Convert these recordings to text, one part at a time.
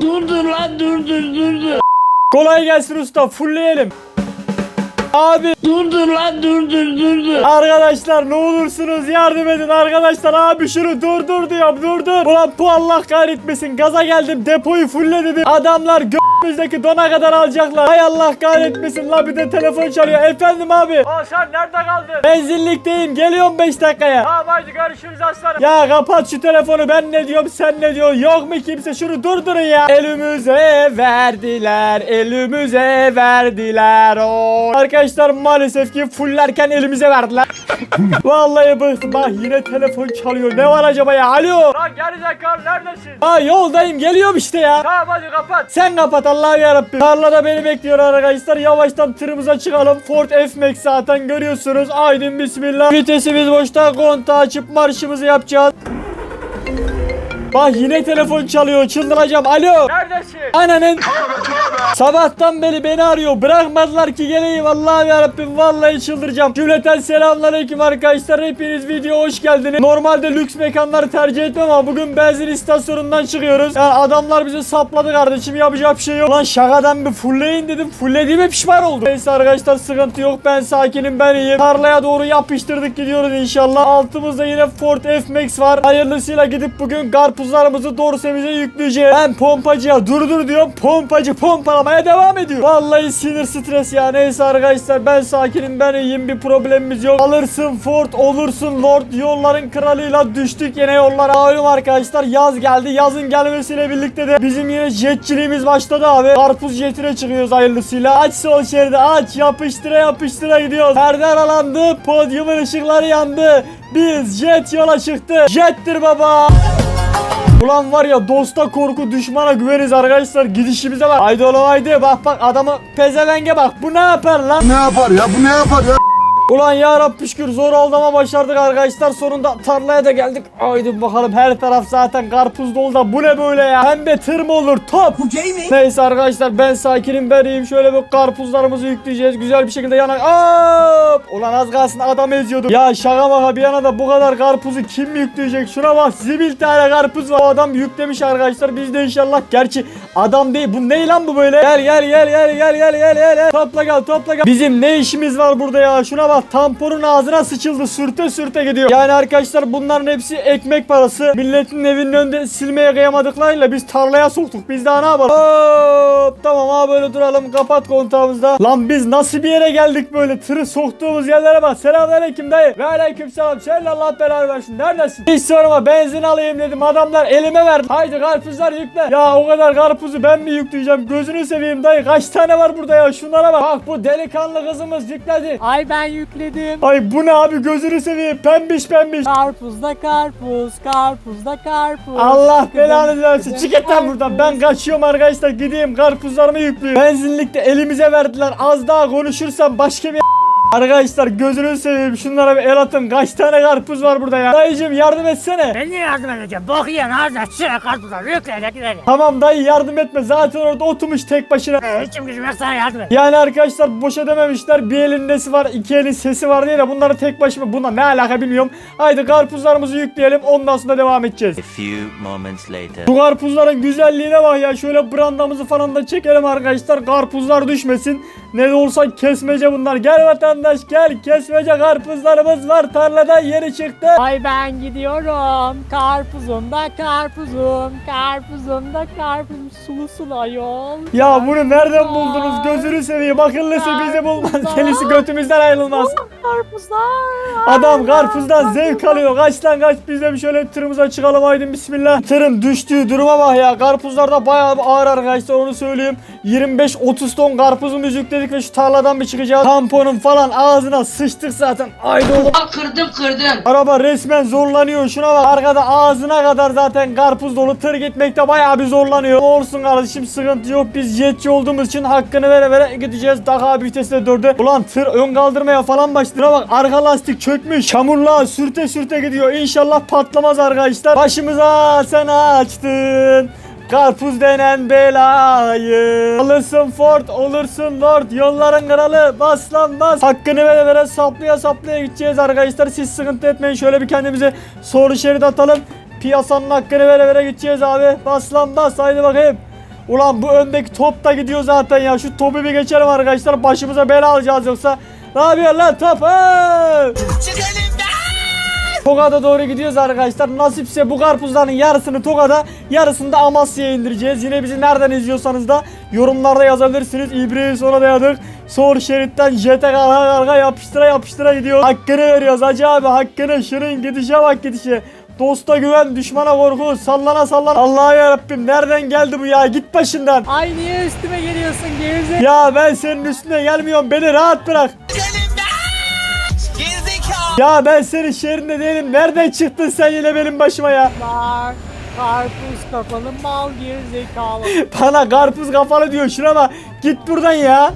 Durdur lan durdur durdur. Kolay gelsin usta fullleyelim. Abi Durdur lan durdur durdur. arkadaşlar ne olursunuz yardım edin arkadaşlar abi şunu durdur diyorum durdur. Ulan bu Allah kahretmesin gaza geldim depoyu fulle dedim. Adamlar göğümüzdeki dona kadar alacaklar. Hay Allah kahretmesin la bir de telefon çalıyor. Efendim abi. Aa sen nerede kaldın? Benzinlikteyim geliyorum 5 dakikaya. Tamam hadi görüşürüz aslanım. Ya kapat şu telefonu ben ne diyorum sen ne diyorsun yok mu kimse şunu durdurun ya. Elimize verdiler elimize verdiler o. Arkadaşlar maalesef ki fullerken elimize verdiler. Vallahi bıktım bak yine telefon çalıyor ne var acaba ya alo. Lan gerizekalı neredesin? Ha yoldayım geliyorum işte ya. Tamam hadi kapat. Sen kapat Allah'ım yarabbim. Tarlada beni bekliyor arkadaşlar yavaştan tırımıza çıkalım. Ford F-Max zaten görüyorsunuz. Aydın bismillah. Vitesimiz boşta kontağı açıp marşımızı yapacağız. Bak yine telefon çalıyor çıldıracağım. Alo. Neredesin? Ananın Sabahtan beri beni arıyor. Bırakmadılar ki geleyim. Allah'ım yarabbim vallahi çıldıracağım. Cümleten selamünaleyküm arkadaşlar. Hepiniz video hoş geldiniz. Normalde lüks mekanları tercih etmem ama bugün benzin istasyonundan çıkıyoruz. Yani adamlar bizi sapladı kardeşim yapacak bir şey yok. Lan şakadan bir fullleyin dedim. Fullediğime pişman oldum. Neyse arkadaşlar sıkıntı yok. Ben sakinim ben iyiyim. Tarlaya doğru yapıştırdık gidiyoruz inşallah. Altımızda yine Ford F-Max var. Hayırlısıyla gidip bugün karpuzlarımızı dorsemize yükleyeceğiz. Ben pompacıya dur dur diyorum pompacı pompalamaya devam ediyor. Vallahi sinir stres ya. Neyse arkadaşlar ben sakinim ben iyiyim bir problemimiz yok. Alırsın Ford olursun Lord. Yolların kralıyla düştük yine yollara. Malum arkadaşlar yaz geldi. Yazın gelmesiyle birlikte de bizim yine jetçiliğimiz başladı abi. Karpuz jetine çıkıyoruz hayırlısıyla. Aç sol şeridi aç. Yapıştıra yapıştıra gidiyoruz. Perde aralandı podyumun ışıkları yandı. Biz jet yola çıktı Jettir baba Ulan var ya dosta korku düşmana güveniz arkadaşlar. Gidişimize bak. Haydi oğlum haydi. Bak bak adamı pezevenge bak. Bu ne yapar lan? Ne yapar ya? Bu ne yapar ya? Ulan ya Rabbi şükür zor oldu ama başardık arkadaşlar. Sonunda tarlaya da geldik. Haydi bakalım her taraf zaten karpuz dolu da bu ne böyle ya? hem Pembe tır mı olur? Top. Bu şey mi? Neyse arkadaşlar ben sakinim vereyim. Şöyle bir karpuzlarımızı yükleyeceğiz. Güzel bir şekilde yana... Hop! Ulan az kalsın adam eziyordum. Ya şaka baka bir yana da bu kadar karpuzu kim yükleyecek? Şuna bak zibil tane karpuz var. O adam yüklemiş arkadaşlar. Biz de inşallah. Gerçi adam değil. Bu ne lan bu böyle? Gel gel gel gel gel gel gel gel. Topla gel topla gel. Bizim ne işimiz var burada ya? Şuna bak tamponun ağzına sıçıldı sürte sürte gidiyor. Yani arkadaşlar bunların hepsi ekmek parası. Milletin evinin önünde silmeye kıyamadıklarıyla biz tarlaya soktuk. Biz daha ne yapalım? Hop tamam abi böyle duralım. Kapat kontağımızda Lan biz nasıl bir yere geldik böyle? Tırı soktuğumuz yerlere bak. Selamünaleyküm dayı. Ve aleyküm selam Seninle Allah belanı versin. Neredesin? Hiç sorma benzin alayım dedim. Adamlar elime verdi. Haydi karpuzlar yükle. Ya o kadar karpuzu ben mi yükleyeceğim? Gözünü seveyim dayı. Kaç tane var burada ya? Şunlara bak. Bak bu delikanlı kızımız yükledi. Ay ben yükledim. Ay bu ne abi gözünü seveyim pembiş pembiş Karpuzda karpuz, karpuzda karpuz. Allah belanı versin. Çık et lan buradan. Ben kaçıyorum arkadaşlar. Gideyim karpuzlarımı yüklüyorum. Benzinlikte elimize verdiler. Az daha konuşursam başka bir Arkadaşlar gözünü seveyim şunlara bir el atın kaç tane karpuz var burada ya Dayıcım yardım etsene Ben niye yardım edeceğim? Bok yiyen ağzına şuraya karpuzlar yükle gidelim. Tamam dayı yardım etme zaten orada oturmuş tek başına Hiçim gücüm yok sana yardım et. Yani arkadaşlar boşa dememişler bir elin nesi var iki elin sesi var diye de bunları tek başıma buna ne alaka bilmiyorum Haydi karpuzlarımızı yükleyelim ondan sonra devam edeceğiz A few moments later. Bu karpuzların güzelliğine bak ya. Şöyle brandamızı falan da çekelim arkadaşlar. Karpuzlar düşmesin. Ne de olsa kesmece bunlar. Gel vatandaş gel. Kesmece karpuzlarımız var. Tarlada yeri çıktı. Ay ben gidiyorum. Karpuzumda karpuzum, karpuzumda karpuzum sulu sulu ayol. Ya bunu nereden buldunuz? Gözünü seveyim. Akıllısı bizi bulmaz. Gelisi götümüzden ayrılmaz. Karpuzlar. Adam karpuzdan zevk alıyor. Kaç lan kaç. Biz de bir şöyle tırımıza çıkalım. Haydi bismillah. Tırın düştüğü duruma bak ya. Karpuzlar da bayağı ağır arkadaşlar onu söyleyeyim. 25-30 ton karpuzumuzu yükledik ve şu tarladan bir çıkacağız. Tamponun falan ağzına sıçtık zaten. Haydi oğlum. Aa, kırdım kırdım. Araba resmen zorlanıyor. Şuna bak arkada ağzına kadar zaten karpuz dolu. Tır gitmekte bayağı bir zorlanıyor. Olsun kardeşim sıkıntı yok. Biz jetçi olduğumuz için hakkını vere vere gideceğiz. Daha bir vitesle dördü. Ulan tır ön kaldırmaya falan başladı. Şuna bak arka lastik çökmüş. Çamurla sürte sürte gidiyor. İnşallah patlamaz arkadaşlar. Başımıza sen açtın. Karpuz denen belayı Alırsın Ford olursun Lord Yolların kralı bas Hakkını vere vere saplaya saplaya gideceğiz arkadaşlar Siz sıkıntı etmeyin şöyle bir kendimize soru şerit atalım Piyasanın hakkını vere vere gideceğiz abi bas haydi bakayım Ulan bu öndeki top da gidiyor zaten ya. Şu topu bir geçelim arkadaşlar. Başımıza bela alacağız yoksa. Ne yapıyorsun lan top? Ha! Tokat'a doğru gidiyoruz arkadaşlar. Nasipse bu karpuzların yarısını Tokat'a, yarısını da Amasya'ya indireceğiz. Yine bizi nereden izliyorsanız da yorumlarda yazabilirsiniz. İbreyi sonra dayadık. Sol şeritten jete kalka kalka yapıştıra yapıştıra gidiyor. Hakkını veriyoruz hacı abi hakkını. Şunun gidişe bak gidişe. Dosta güven, düşmana korku, sallana sallana. Allah'ım yarabbim nereden geldi bu ya? Git başından. Ay niye üstüme geliyorsun gerizekalı? Ya ben senin üstüne gelmiyorum. Beni rahat bırak. Ya ben senin şehrinde değilim. Nereden çıktın sen yine benim başıma ya? Bak karpuz kafalı mal gerizekalı. Bana karpuz kafalı diyor. Şuna bak. Git buradan ya.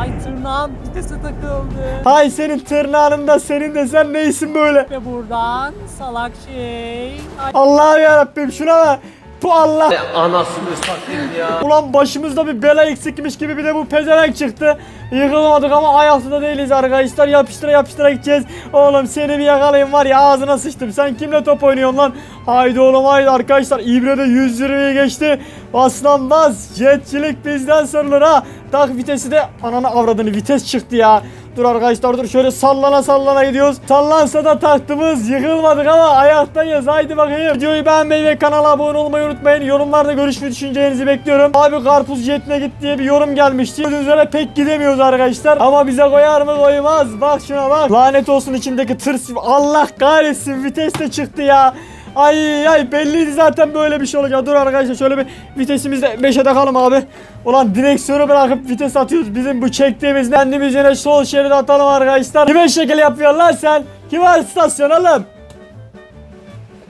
Ay tırnağım vitese takıldı. Hay senin tırnağın da senin de sen neysin böyle? Ve buradan salak şey. Ay Allah'ım yarabbim şuna bak. Bu Allah. Anasını satayım ya. Ulan başımızda bir bela eksikmiş gibi bir de bu pezevenk çıktı. Yıkılmadık ama ayakta değiliz arkadaşlar. Yapıştıra yapıştıra gideceğiz. Oğlum seni bir yakalayayım var ya ağzına sıçtım. Sen kimle top oynuyorsun lan? Haydi oğlum haydi arkadaşlar. İbre de 100 liraya geçti. Aslan bas. Jetçilik bizden sorulur ha. Tak vitesi de ananı avradını vites çıktı ya. Dur arkadaşlar dur şöyle sallana sallana gidiyoruz. Sallansa da taktımız yıkılmadık ama ayaktayız. Haydi bakayım. Videoyu beğenmeyi ve kanala abone olmayı unutmayın. Yorumlarda görüş ve düşüncelerinizi bekliyorum. Abi karpuz jetine git diye bir yorum gelmişti. Gördüğünüz üzere pek gidemiyoruz arkadaşlar. Ama bize koyar mı koymaz. Bak şuna bak. Lanet olsun içimdeki tırs. Allah kahretsin vites de çıktı ya. Ay ay belliydi zaten böyle bir şey olacak. Dur arkadaşlar şöyle bir vitesimizde 5'e takalım abi. Ulan direksiyonu bırakıp vites atıyoruz. Bizim bu çektiğimiz kendimiz yine sol şeride atalım arkadaşlar. Kime şekil yapıyorsun lan sen? Kim var istasyon oğlum?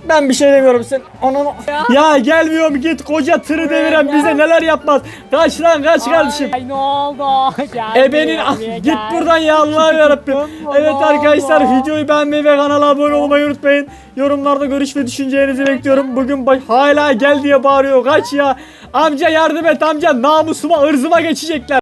Ben bir şey demiyorum sen. Onun ya. gelmiyorum git koca tırı deviren bize neler yapmaz. Kaç lan kaç kardeşim. Ay ne oldu? Gel Ebenin git gel. buradan ya Allah'ım yarabbim. Evet arkadaşlar oldu? videoyu beğenmeyi ve kanala abone olmayı unutmayın. Yorumlarda görüş ve düşüncelerinizi bekliyorum. Bugün hala gel diye bağırıyor. Kaç ya. Amca yardım et amca namusuma ırzıma geçecekler.